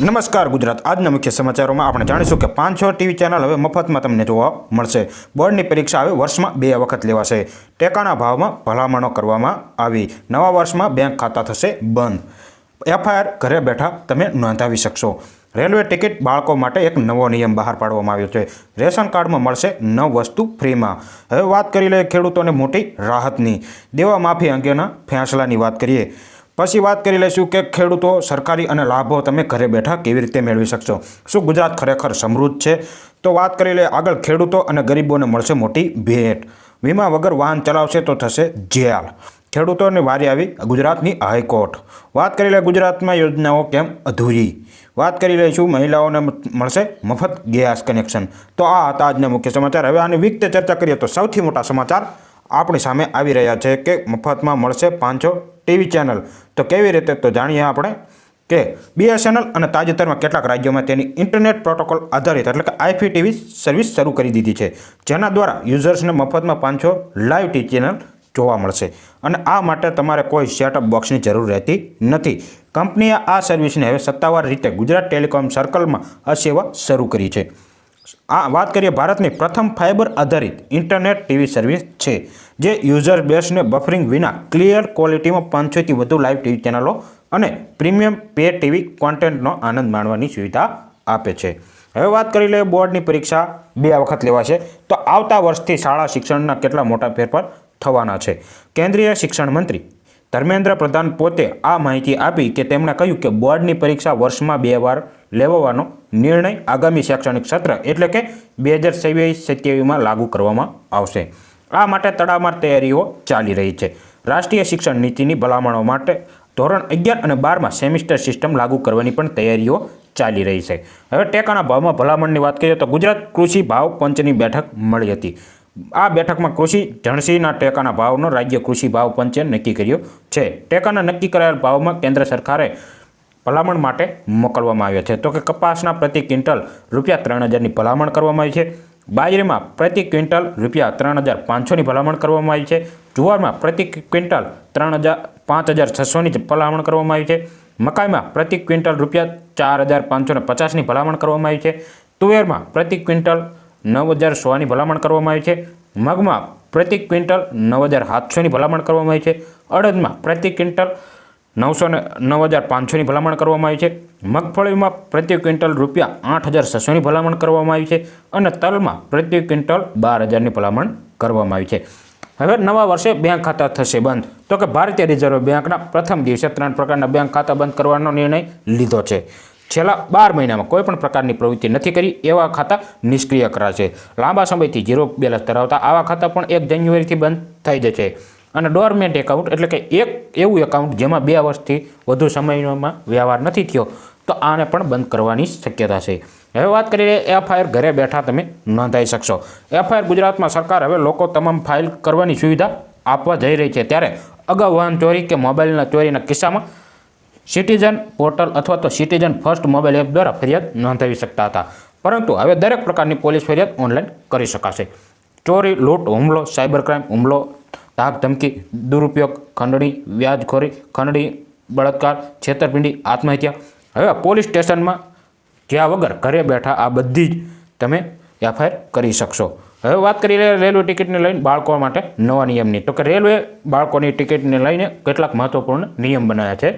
નમસ્કાર ગુજરાત. આજના મુખ્ય સમાચારોમાં આપણે જાણીશું કે પાંચ છ ટીવી ચેનલ હવે મફતમાં તમને જોવા મળશે. બોર્ડની પરીક્ષા હવે વર્ષમાં બે વખત લેવાશે. ટેકાના ભાવમાં ભલામણો કરવામાં આવી. નવા વર્ષમાં બેંક ખાતા થશે બંધ. એફઆઈઆર ઘરે બેઠા તમે નોંધાવી શકશો. રેલવે ટિકિટ બાળકો માટે એક નવો નિયમ બહાર પાડવામાં આવ્યો છે. રેશન કાર્ડમાં મળશે નવ વસ્તુ ફ્રીમાં. હવે વાત કરી લઈએ ખેડૂતોને મોટી રાહતની. દેવા માફી અંગેના ફેંસલાની વાત કરીએ. પછી વાત કરી લઈશું કે ખેડૂતો, સરકારી અને લાભો તમે ઘરે બેઠા કેવી રીતે મેળવી શકશો? શું ગુજરાત ખરેખર સમૃદ્ધ છે? તો વાત કરી લઈએ આગળ ખેડૂતો અને ગરીબોને મળશે મોટી ભેટ. વીમા વગર વાહન ચલાવશે તો થશે જેલ. ખેડૂતોની વારી આવી ગુજરાતની હાઈકોર્ટ. વાત કરી લઈએ ગુજરાતમાં યોજનાઓ કેમ અધૂરી? વાત કરી લઈશું મહિલાઓને મળશે મફત ગેસ કનેક્શન. તો આ હતા આજના મુખ્ય સમાચાર. હવે આની વિગતે ચર્ચા કરીએ તો સૌથી મોટા સમાચાર આપણી સામે આવી રહ્યા છે કે મફતમાં મળશે પાંચસો ટીવી ચેનલ. તો કેવી રીતે? તો જાણીએ આપણે કે બીએસએનએલ અને તાજેતરમાં કેટલાક રાજ્યોમાં તેની ઇન્ટરનેટ પ્રોટોકોલ આધારિત એટલે કે આઈપી ટીવી સર્વિસ શરૂ કરી દીધી છે, જેના દ્વારા યુઝર્સને મફતમાં પાંચસો લાઈવ ટીવી ચેનલ જોવા મળશે. અને આ માટે તમારે કોઈ સેટઅપ બોક્સની જરૂર રહેતી નથી. કંપનીએ આ સર્વિસને હવે સત્તાવાર રીતે ગુજરાત ટેલિકોમ સર્કલમાં આ સેવા શરૂ કરી છે. આ વાત કરીએ ભારતની પ્રથમ ફાઇબર આધારિત ઇન્ટરનેટ ટીવી સર્વિસ છે, જે યુઝર બેસને બફરિંગ વિના ક્લિયર ક્વોલિટીમાં પાંચસોથી વધુ લાઈવ ટીવી ચેનલો અને પ્રીમિયમ પે ટીવી કોન્ટેન્ટનો આનંદ માણવાની સુવિધા આપે છે. હવે વાત કરી લઈએ બોર્ડની પરીક્ષા બે વખત લેવાશે. તો આવતા વર્ષથી શાળા શિક્ષણના કેટલા મોટા ફેરફાર થવાના છે? કેન્દ્રીય શિક્ષણ મંત્રી ધર્મેન્દ્ર પ્રધાન પોતે આ માહિતી આપી કે તેમણે કહ્યું કે બોર્ડની પરીક્ષા વર્ષમાં બે વાર લેવાનો નિર્ણય આગામી શૈક્ષણિક સત્ર એટલે કે બે હજાર સત્યાવીસમાં લાગુ કરવામાં આવશે. આ માટે તડામાર તૈયારીઓ ચાલી રહી છે. રાષ્ટ્રીય શિક્ષણ નીતિની ભલામણો માટે ધોરણ અગિયાર અને બારમાં સેમિસ્ટર સિસ્ટમ લાગુ કરવાની પણ તૈયારીઓ ચાલી રહી છે. હવે ટેકાના ભાવમાં ભલામણની વાત કરીએ તો ગુજરાત કૃષિ ભાવ પંચની બેઠક મળી હતી. આ બેઠકમાં કૃષિ જણસીના ટેકાના ભાવનો રાજ્ય કૃષિ ભાવ પંચે નક્કી કર્યો છે. ટેકાના નક્કી કરાયેલ ભાવમાં કેન્દ્ર સરકારે ભલામણ માટે મોકલવામાં આવ્યા છે. તો કે કપાસના પ્રતિ ક્વિન્ટલ રૂપિયા ત્રણ હજારની ભલામણ કરવામાં આવી છે. બાજરીમાં પ્રતિ ક્વિન્ટલ રૂપિયા ત્રણ હજાર પાંચસોની ભલામણ કરવામાં આવી છે. જુવારમાં પ્રતિ ક્વિન્ટલ ત્રણ હજાર પાંચ હજાર છસોની ભલામણ કરવામાં આવી છે. મકાઈમાં પ્રતિ ક્વિન્ટલ રૂપિયા ચાર હજાર પાંચસો પચાસની ભલામણ કરવામાં આવી છે. તુવેરમાં પ્રતિ ક્વિન્ટલ નવ હજાર સોની ભલામણ કરવામાં આવી છે. મગમાં પ્રતિ ક્વિન્ટલ નવ હજાર સાતસોની ભલામણ કરવામાં આવી છે. અડદમાં પ્રતિ ક્વિન્ટલ નવસો ને નવ હજાર પાંચસોની ભલામણ કરવામાં આવી છે. મગફળીમાં પ્રતિ ક્વિન્ટલ રૂપિયા આઠ હજાર છસોની ભલામણ કરવામાં આવી છે અને તલમાં પ્રતિ ક્વિન્ટલ બાર હજારની ભલામણ કરવામાં આવી છે. હવે નવા વર્ષે બેંક ખાતા થશે બંધ. તો કે ભારતીય રિઝર્વ બેંકના પ્રથમ દિવસે ત્રણ પ્રકારના બેંક ખાતા બંધ કરવાનો નિર્ણય લીધો છે. છેલ્લા બાર મહિનામાં કોઈ પણ પ્રકારની પ્રવૃત્તિ નથી કરી, એવા ખાતા નિષ્ક્રિય કરાશે. લાંબા સમયથી ઝીરો બેલેન્સ ધરાવતા આવા ખાતા પણ એક જાન્યુઆરીથી બંધ થઈ જશે. અને ડોરમેન્ટ એકાઉન્ટ એટલે કે એક એવું એકાઉન્ટ જેમાં બે વર્ષથી વધુ સમયમાં વ્યવહાર નથી થયો, તો આને પણ બંધ કરવાની શક્યતા છે. હવે વાત કરીએ એફઆઈઆર ઘરે બેઠા તમે નોંધાઈ શકશો. એફઆઈઆર ગુજરાતમાં સરકાર હવે લોકો તમામ ફાઇલ કરવાની સુવિધા આપવા જઈ રહી છે. ત્યારે અગાઉ વાહન ચોરી કે મોબાઈલના ચોરીના કિસ્સામાં સિટીઝન પોર્ટલ અથવા તો સિટીઝન ફર્સ્ટ મોબાઈલ એપ દ્વારા ફરિયાદ નોંધાવી શકતા હતા. પરંતુ હવે દરેક પ્રકારની પોલીસ ફરિયાદ ઓનલાઈન કરી શકાશે. ચોરી, લૂંટ, હુમલો, સાયબર ક્રાઇમ, હુમલો ધાક ધમકી, દુરુપયોગ, ખંડણી, વ્યાજખોરી, ખંડણી, બળાત્કાર, છેતરપિંડી, આત્મહત્યા. હવે પોલીસ સ્ટેશનમાં જ્યાં વગર ઘરે બેઠા આ બધી જ તમે એફઆઈઆર કરી શકશો. હવે વાત કરી લઈએ રેલવે ટિકિટને લઈને બાળકો માટે નવા નિયમની. તો કે રેલવે બાળકોની ટિકિટને લઈને કેટલાક મહત્વપૂર્ણ નિયમ બનાવ્યા છે.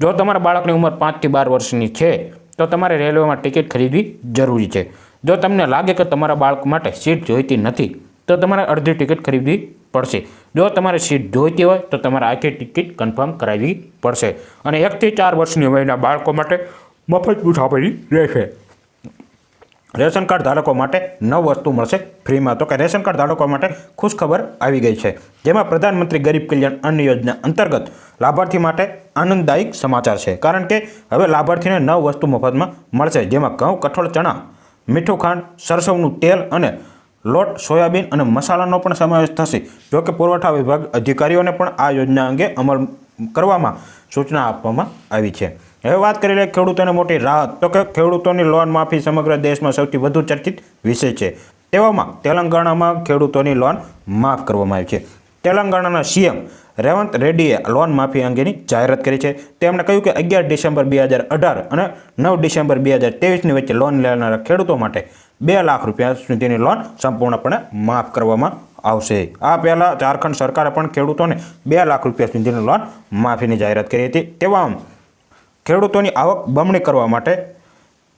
જો તમારા બાળકની ઉંમર પાંચથી બાર વર્ષની છે, તો તમારે રેલવેમાં ટિકિટ ખરીદવી જરૂરી છે. જો તમને લાગે કે તમારા બાળક માટે સીટ જોઈતી નથી, તો તમારે અડધી ટિકિટ ખરીદવી પડશે. જો તમારે સીટ જોઈતી હોય તો તમારે આખી ટિકિટ કન્ફર્મ કરાવવી પડશે. અને એકથી ચાર વર્ષની વયના બાળકો માટે મફત મુસાફરી રહેશે. રેશન કાર્ડ ધારકો માટે નવ વસ્તુ મળશે ફ્રીમાં. તો કે રેશન કાર્ડ ધારકો માટે ખુશખબર આવી ગઈ છે. જેમાં પ્રધાનમંત્રી ગરીબ કલ્યાણ અન્ન યોજના અંતર્ગત લાભાર્થી માટે આનંદદાયક સમાચાર છે. કારણ કે હવે લાભાર્થીને નવ વસ્તુ મફતમાં મળશે. જેમાં ઘઉં, કઠોળ, ચણા, મીઠું ખાંડ, સરસવનું તેલ અને લોટ, સોયાબીન અને મસાલાનો પણ સમાવેશ થશે. જોકે પુરવઠા વિભાગ અધિકારીઓને પણ આ યોજના અંગે અમલ કરવામાં સૂચના આપવામાં આવી છે. હવે વાત કરી લઈએ ખેડૂતોને મોટી રાહત. તો કે ખેડૂતોની લોન માફી સમગ્ર દેશમાં સૌથી વધુ ચર્ચિત વિષય છે. તેવામાં તેલંગાણામાં ખેડૂતોની લોન માફ કરવામાં આવી છે. તેલંગાણાના સીએમ રેવંત રેડ્ડીએ લોન માફી અંગેની જાહેરાત કરી છે. તેમણે કહ્યું કે અગિયાર ડિસેમ્બર બે હજાર અઢાર અને નવ ડિસેમ્બર બે હજાર તેવીસની વચ્ચે લોન લેનારા ખેડૂતો માટે બે લાખ રૂપિયા સુધીની લોન સંપૂર્ણપણે માફ કરવામાં આવશે. આ પહેલાં ઝારખંડ સરકારે પણ ખેડૂતોને બે લાખ રૂપિયા સુધીની લોન માફીની જાહેરાત કરી હતી. તેવા ખેડૂતોની આવક બમણી કરવા માટે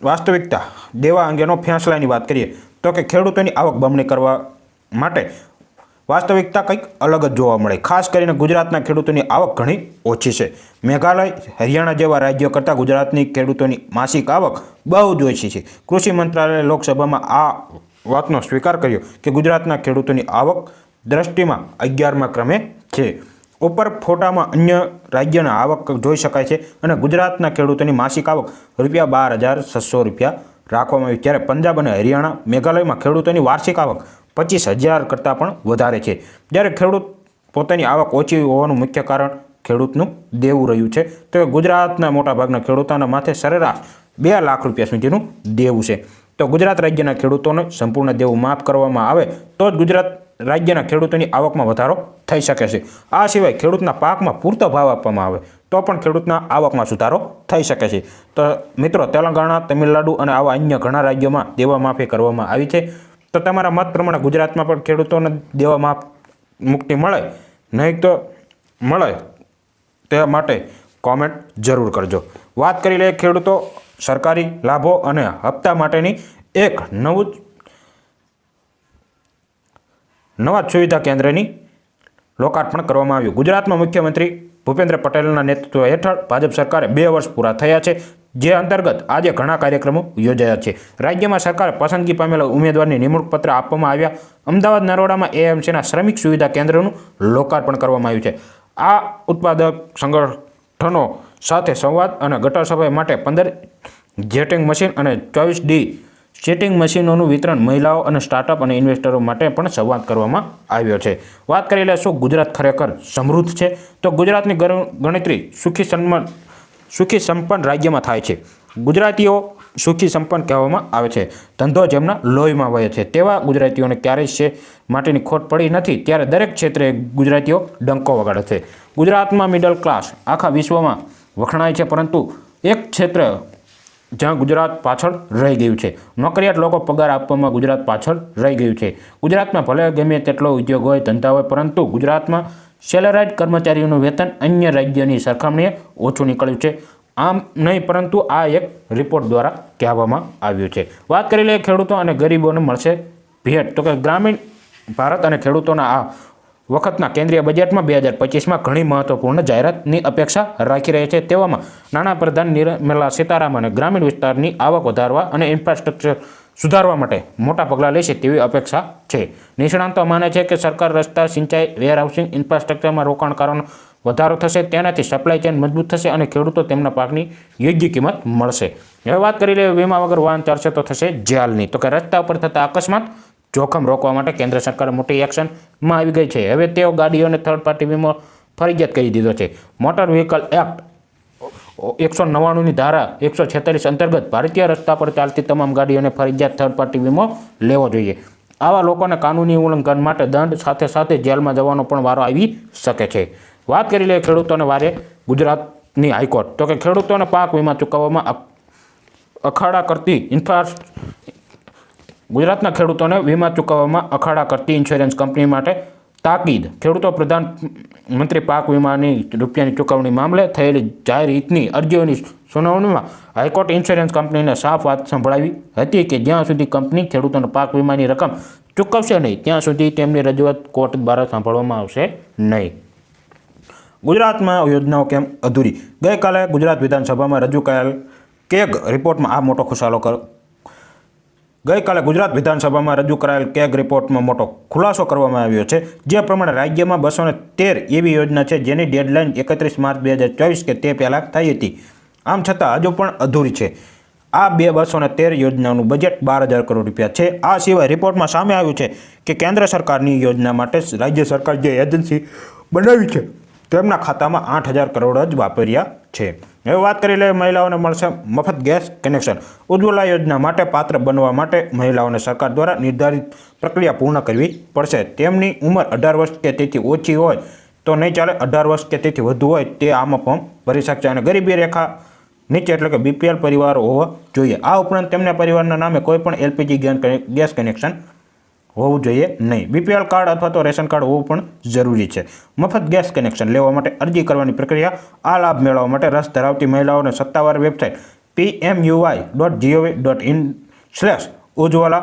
વાસ્તવિકતા દેવા અંગેનો ફેંસલાની વાત કરીએ તો કે ખેડૂતોની આવક બમણી કરવા માટે વાસ્તવિકતા કંઈક અલગ જ જોવા મળે. ખાસ કરીને ગુજરાતના ખેડૂતોની આવક ઘણી ઓછી છે. મેઘાલય, હરિયાણા જેવા રાજ્યો કરતાં ગુજરાતની ખેડૂતોની માસિક આવક બહુ જ ઓછી છે. કૃષિ મંત્રાલયે લોકસભામાં આ વાતનો સ્વીકાર કર્યો કે ગુજરાતના ખેડૂતોની આવક દ્રષ્ટિમાં અગિયારમા ક્રમે છે. ઉપર ફોટામાં અન્ય રાજ્યના આવક જોઈ શકાય છે અને ગુજરાતના ખેડૂતોની માસિક આવક રૂપિયા બાર હજાર છસો રૂપિયા રાખવામાં આવી. ત્યારે પંજાબ અને હરિયાણા મેઘાલયમાં ખેડૂતોની વાર્ષિક આવક પચીસ હજાર કરતાં પણ વધારે છે. જ્યારે ખેડૂત પોતાની આવક ઓછી હોવાનું મુખ્ય કારણ ખેડૂતનું દેવું રહ્યું છે. તો ગુજરાતના મોટાભાગના ખેડૂતોના માથે સરેરાશ બે લાખ રૂપિયા સુધીનું દેવું છે. તો ગુજરાત રાજ્યના ખેડૂતોને સંપૂર્ણ દેવું માફ કરવામાં આવે તો જ ગુજરાત રાજ્યના ખેડૂતોની આવકમાં વધારો થઈ શકે છે. આ સિવાય ખેડૂતના પાકમાં પૂરતો ભાવ આપવામાં આવે તો પણ ખેડૂતના આવકમાં સુધારો થઈ શકે છે. તો મિત્રો, તેલંગાણા, તમિલનાડુ અને આવા અન્ય ઘણા રાજ્યોમાં દેવા માફી કરવામાં આવી છે. તો તમારા મત પ્રમાણે ગુજરાતમાં પણ ખેડૂતોને દેવામાં મુક્તિ મળે, નહીં તો મળે તે માટે કોમેન્ટ જરૂર કરજો. વાત કરી લઈએ ખેડૂતો, સરકારી લાભો અને હપ્તા માટેની એક નવું નવા સુવિધા કેન્દ્રની લોકાર્પણ કરવામાં આવ્યું. ગુજરાતમાં મુખ્યમંત્રી ભૂપેન્દ્ર પટેલના નેતૃત્વ હેઠળ ભાજપ સરકારે બે વર્ષ પૂરા થયા છે. જે અંતર્ગત આજે ઘણા કાર્યક્રમો યોજાયા છે. રાજ્યમાં સરકાર પસંદગી પામેલા ઉમેદવારની નિમણૂક પત્ર આપવામાં આવ્યા. અમદાવાદ નરોડામાં એએમસીના શ્રમિક સુવિધા કેન્દ્રનું લોકાર્પણ કરવામાં આવ્યું છે. આ ઉત્પાદક સંગઠનો સાથે સંવાદ અને ગટર સફાઈ માટે પંદર જેટિંગ મશીન અને ચોવીસ ડી સેટિંગ મશીનોનું વિતરણ મહિલાઓ અને સ્ટાર્ટઅપ અને ઇન્વેસ્ટરો માટે પણ સંવાદ કરવામાં આવ્યો છે. વાત કરી લે શું ગુજરાત ખરેખર સમૃદ્ધ છે? તો ગુજરાતની ગણ- ગણતરી સુખી સન્માન સુખી સંપન્ન રાજ્યમાં થાય છે. ગુજરાતીઓ સુખી સંપન્ન કહેવામાં આવે છે. ધંધો જેમના લોહીમાં વહે છે. તેવા ગુજરાતીઓને ક્યારેય છે માટેની ખોટ પડી નથી. ત્યારે દરેક ક્ષેત્રે ગુજરાતીઓ ડંકો વગાડે છે. ગુજરાતમાં મિડલ ક્લાસ આખા વિશ્વમાં વખણાય છે, પરંતુ એક ક્ષેત્ર જ્યાં ગુજરાત પાછળ રહી ગયું છે. નોકરિયાત લોકો પગાર આપવામાં ગુજરાત પાછળ રહી ગયું છે. ગુજરાતમાં ભલે ગમે તેટલો ઉદ્યોગ હોય, ધંધા હોય, પરંતુ ગુજરાતમાં સેલેરાઇડ કર્મચારીઓનું વેતન અન્ય રાજ્યોની સરખામણીએ ઓછું નીકળ્યું છે. આમ નહીં, પરંતુ આ એક રિપોર્ટ દ્વારા કહેવામાં આવ્યું છે. વાત કરી લઈએ ખેડૂતો અને ગરીબોને મળશે ભેટ. તો કે ગ્રામીણ ભારત અને ખેડૂતોના આ વખતના કેન્દ્રીય બજેટમાં બે હજાર પચીસમાં ઘણી મહત્વપૂર્ણ જાહેરાતની અપેક્ષા રાખી રહી છે. તેવામાં નાણાપ્રધાન નિર્મલા સીતારામને ગ્રામીણ વિસ્તારની આવક વધારવા અને ઇન્ફ્રાસ્ટ્રક્ચર સુધારવા માટે મોટા પગલાં લેશે તેવી અપેક્ષા છે. નિષ્ણાંતો માને છે કે સરકાર રસ્તા, સિંચાઈ વેરહાઉસિંગ ઇન્ફ્રાસ્ટ્રક્ચરમાં રોકાણકારોનો વધારો થશે, તેનાથી સપ્લાય ચેન મજબૂત થશે અને ખેડૂતો તેમના પાકની યોગ્ય કિંમત મળશે. હવે વાત કરી લઈએ વીમા વગર વાહન ચાલશે તો થશે જેલની તો કે રસ્તા ઉપર થતા અકસ્માત જોખમ રોકવા માટે કેન્દ્ર સરકાર મોટી એક્શનમાં આવી ગઈ છે. હવે તેઓ ગાડીઓને થર્ડ પાર્ટી વીમો ફરજિયાત કરી દીધો છે. મોટર વ્હીકલ એક્ટ એકસો નવ્વાણુંની ધારા એકસો છેતાલીસ અંતર્ગત ભારતીય રસ્તા પર ચાલતી તમામ ગાડીઓને ફરજિયાત થર્ડ પાર્ટી વીમો લેવો જોઈએ. આવા લોકોને કાનૂની ઉલ્લંઘન માટે દંડ સાથે સાથે જેલમાં જવાનો પણ વારો આવી શકે છે. વાત કરી લઈએ ખેડૂતોને વારે ગુજરાતની હાઈકોર્ટ. તો કે ખેડૂતોને પાક વીમા ચૂકવવામાં અખાડા કરતી ઇન્ફ્રા ગુજરાતના ખેડૂતોને વીમા ચૂકવવામાં અખાડા કરતી ઇન્સ્યોરન્સ કંપની માટે તાકીદ. ખેડૂતો પ્રધાન મંત્રી પાક વીમાની રૂપિયાની ચૂકવણી મામલે થયેલી જાહેર હિતની અરજીઓની સુનાવણીમાં હાઈકોર્ટ ઇન્સ્યોરન્સ કંપનીને સાફ વાત સંભળાવી હતી કે જ્યાં સુધી કંપની ખેડૂતોને પાક વીમાની રકમ ચૂકવશે નહીં, ત્યાં સુધી તેમની રજૂઆત કોર્ટ દ્વારા સાંભળવામાં આવશે નહીં. ગુજરાતમાં યોજનાઓ કેમ અધૂરી? ગઈકાલે ગુજરાત વિધાનસભામાં રજૂ કરાયેલ કેગ રિપોર્ટમાં આ મોટો ખુશાલો ગઈકાલે ગુજરાત વિધાનસભામાં રજૂ કરાયેલ કેગ રિપોર્ટમાં મોટો ખુલાસો કરવામાં આવ્યો છે. જે પ્રમાણે રાજ્યમાં બસો તેર એવી યોજના છે જેની ડેડલાઇન એકત્રીસ માર્ચ બે હજાર ચોવીસ કે તે પહેલાં થઈ હતી. આમ છતાં હજુ પણ અધૂરી છે. આ બે બસો તેર યોજનાનું બજેટ બાર હજાર કરોડ રૂપિયા છે. આ સિવાય રિપોર્ટમાં સામે આવ્યું છે કે કેન્દ્ર સરકારની યોજના માટે રાજ્ય સરકાર જે એજન્સી બનાવી છે તેમના ખાતામાં આઠ હજાર કરોડ જ વાપર્યા છે. હવે વાત કરી લઈએ મહિલાઓને મળશે મફત ગેસ કનેક્શન. ઉજ્જવલા યોજના માટે પાત્ર બનવા માટે મહિલાઓને સરકાર દ્વારા નિર્ધારિત પ્રક્રિયા પૂર્ણ કરવી પડશે. તેમની ઉંમર અઢાર વર્ષ કે તેથી ઓછી હોય તો નહીં ચાલે, અઢાર વર્ષ કે તેથી વધુ હોય તે આમાં ફોર્મ ભરી શકશે. અને ગરીબી રેખા નીચે એટલે કે બીપીએલ પરિવારો હોવા જોઈએ. આ ઉપરાંત તેમના પરિવારના નામે કોઈપણ એલપીજી ગેસ કનેક્શન હોવું જોઈએ નહીં. બીપીએલ કાર્ડ અથવા તો રેશન કાર્ડ હોવું પણ જરૂરી છે. મફત ગેસ કનેક્શન લેવા માટે અરજી કરવાની પ્રક્રિયા, આ લાભ મેળવવા માટે રસ ધરાવતી મહિલાઓને સત્તાવાર website PMUY dot G O V dot in slash Ujjwala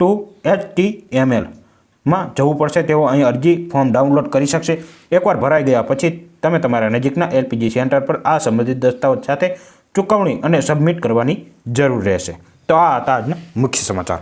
two H T M એલમાં જવું પડશે. તેઓ અહીં અરજી ફોર્મ ડાઉનલોડ કરી શકશે. એકવાર ભરાઈ ગયા પછી તમે તમારા નજીકના એલપીજી સેન્ટર પર આ સંબંધિત દસ્તાવેજ સાથે ચૂકવણી અને સબમિટ કરવાની જરૂર રહેશે. તો આ હતા આજના મુખ્ય સમાચાર.